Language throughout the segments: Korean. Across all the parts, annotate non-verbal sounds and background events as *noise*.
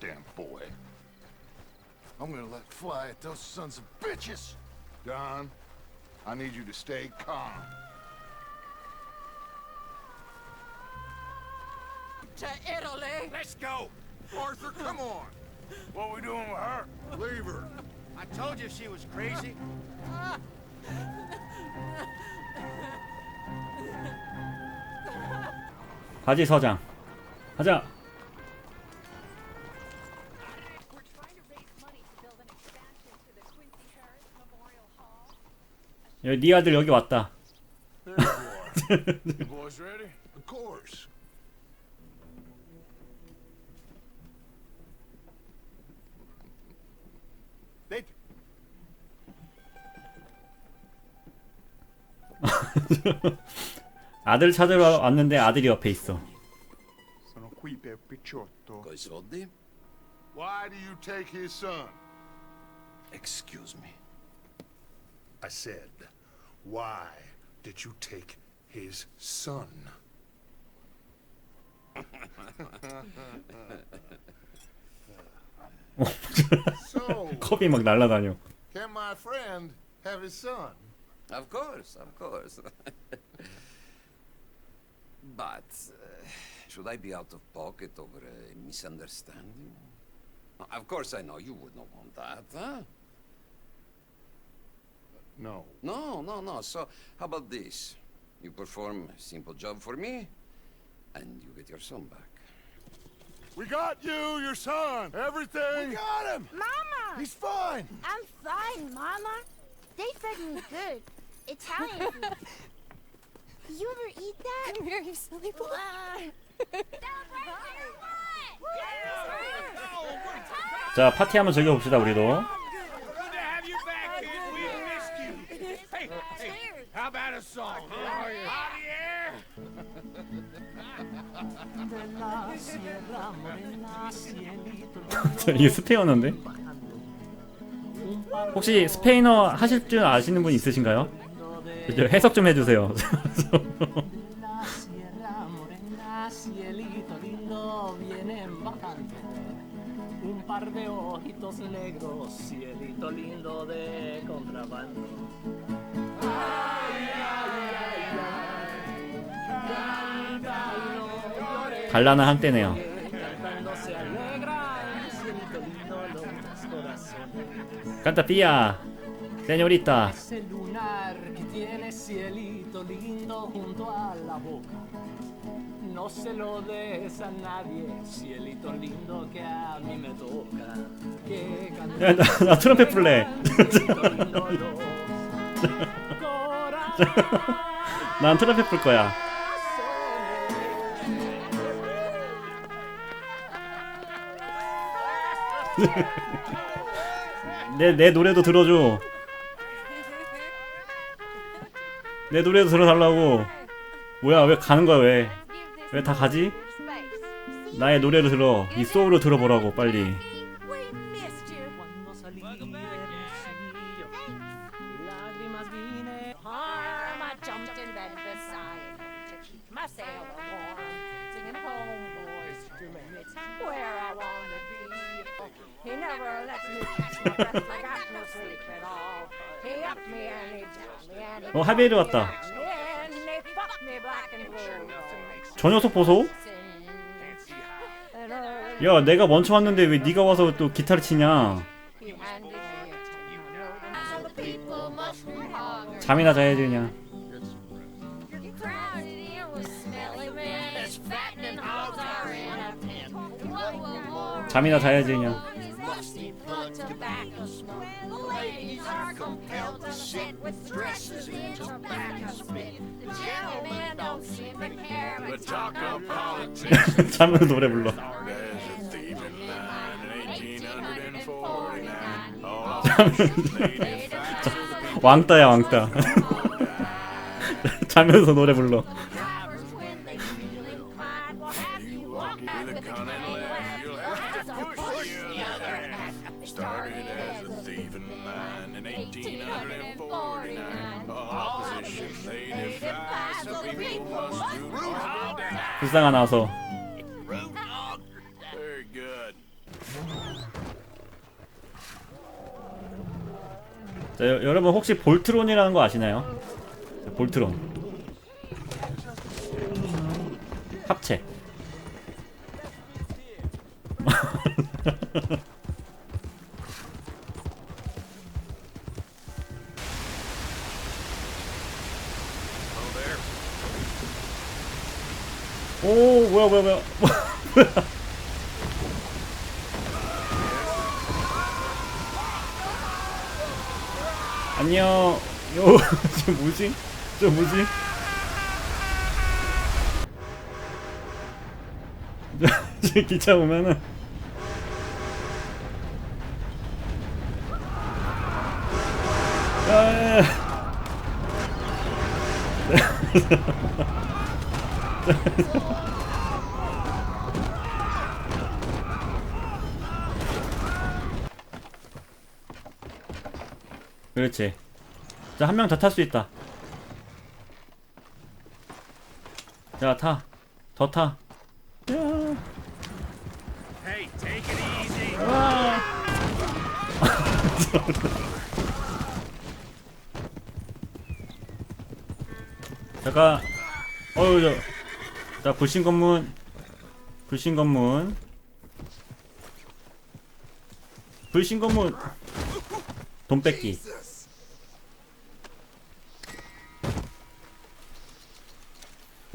Damn boy. I'm gonna let fly at those sons of bitches. Don, I need you to stay calm. To Italy! Let's go. Arthur, come on. What we doing with her? Leave her. I told you she was crazy. 가지 서장 가자 여기 네 아들 여기 왔다 you boys ready? Of course. They 아들 찾으러 왔는데 아들이 옆에 있어 sono qui per Picciotto. Coi soldi? Why do you take his son? Excuse me. I said, why did you take his son? so, 컵이 막 날아다녀 can my friend have his son? Of course, of course. *laughs* but uh, should I be out of pocket over a misunderstanding? Of course, I know you would not want that, huh? No. No, no, no. So, how about this? You perform a simple job for me, and you get your son back. We got you, your son, everything. We got him. Mama! He's fine. I'm fine, Mama. They fed me good. *laughs* Italian food. You ever eat that? Come here, you silly boy. 자 파티 한번 즐겨봅시다 우리도 how about a song? Huh? Javier? *laughs* 이게 스페인어인데 혹시 스페인어 하실 줄 아시는 분 있으신가요? 저 해석 좀 해주세요 *laughs* *laughs* 갈라나 한때네요. 깐타 삐야 세뇨리타. No se lo des a nadie, cielito lindo que a mí me toca. Que 야, 나, 나 트럼펫 los *laughs* 난 트럼펫 불 거야. *laughs* 내, 내 노래도 들어줘. 내 노래도 들어달라고. 뭐야 왜 가는 거야 왜? 왜 다 가지? 나의 노래를 들어. 이 소울을 들어보라고 빨리 to keep myself warm. Singing homeboys to it's where I wanna be. He never let me catch my breath. I got no sleep at all. He upped me and he down me and he 어 하비에르 왔다 And they fucked me black and blue. 저 녀석 보소 And, uh, 야 내가 먼저 왔는데 왜 네가 와서 또 기타를 치냐 he handed me a ten the people must be hungry. 잠이나 자야지 그냥 잠이나 자야지 그냥. 자면서 노래 불러 There's a thieving line in 1849. All lady finds 왕따야 왕따 자면서 노래 불러 불쌍한 아서. 자, 여, 러분 혹시 볼트론이라는 거 아시나요? 자, 볼트론. 합체. *laughs* 안녕 요, *laughs* 저 뭐지? 저 뭐지? 저, *laughs* 저 기차 보면은 아, *laughs* 그렇지. 자 한 명 더 탈 수 있다. 자 타 더 타. 야. Hey, take it easy. *laughs* 잠깐. 어우 저, 자 불신 검문. 불신 검문. 불신 검문. 돈 뺏기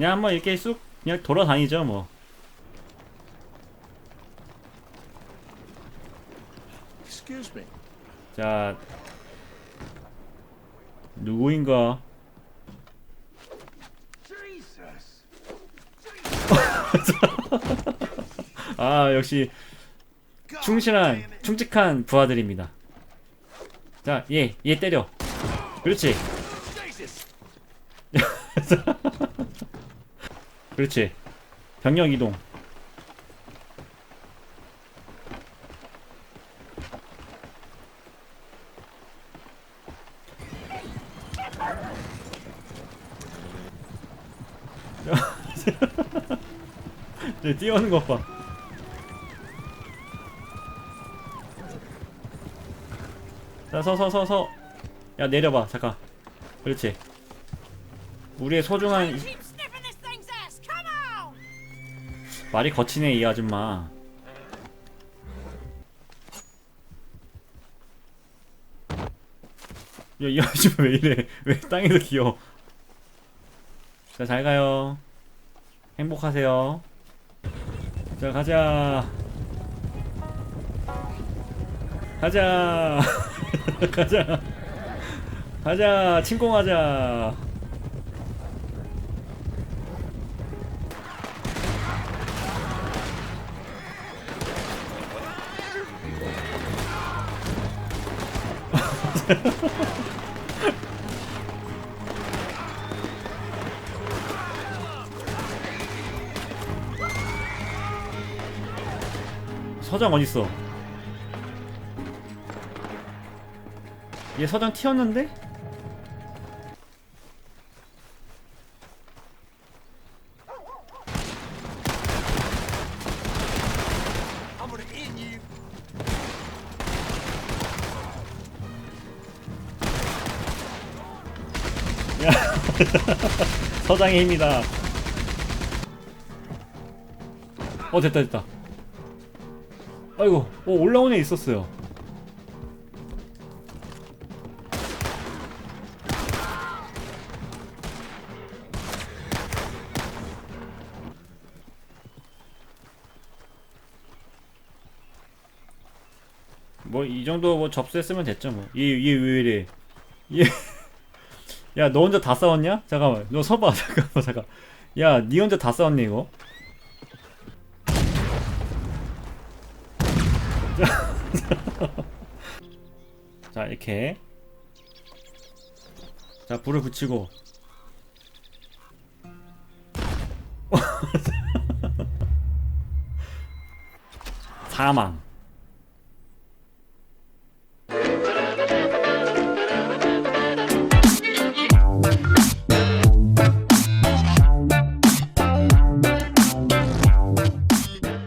그냥 한번 이렇게 쑥 그냥 돌아다니죠 뭐. 자 누구인가. *laughs* 아 역시 충실한 충직한 부하들입니다. 자 얘얘 얘 때려. 그렇지 *laughs* 그렇지 병력 이동 저 *laughs* 뛰어오는 것 봐. 자, 서, 서, 서, 서. 야, 내려봐. 잠깐. 그렇지. 우리의 소중한 말이 거치네, 이 아줌마. 야, 이 아줌마 왜 이래? 왜 땅에서 기어? 자, 잘 가요. 행복하세요. 자, 가자. 가자. *laughs* 가자. 가자. 침공하자. *laughs* 서장 어딨어? 얘 서장 튀었는데? *laughs* 서장의 힘이다. 어 됐다 됐다. 아이고, 어 올라온 애 있었어요. 뭐 이 정도 뭐 접수했으면 됐죠 뭐. 얘얘왜 이래? 얘 야, 너 혼자 다 싸웠냐? 잠깐만. 너 서봐. *laughs* 잠깐만, 잠깐. 야, 니 혼자 다 싸웠니, 이거? *laughs* 자, 이렇게. 자, 불을 붙이고. *laughs* 사망.